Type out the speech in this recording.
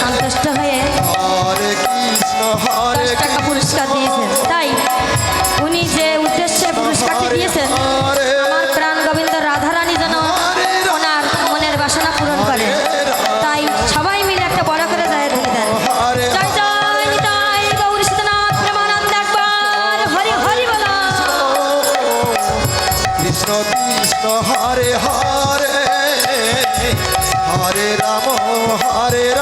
সন্তুষ্ট হয়ে দশ টাকা পুরস্কার দিয়েছেন। তাই উনি যে উদ্দেশ্যে পুরস্কারটি দিয়েছেন আমার প্রাণ গোবিন্দ রাধারানী যেন ওনার মনের বাসনা পূরণ করে। তাই সবাই মিলে একটা বড় করে যায় দিয়ে দেন। হরে হরে। হরে রাম হরে রাম।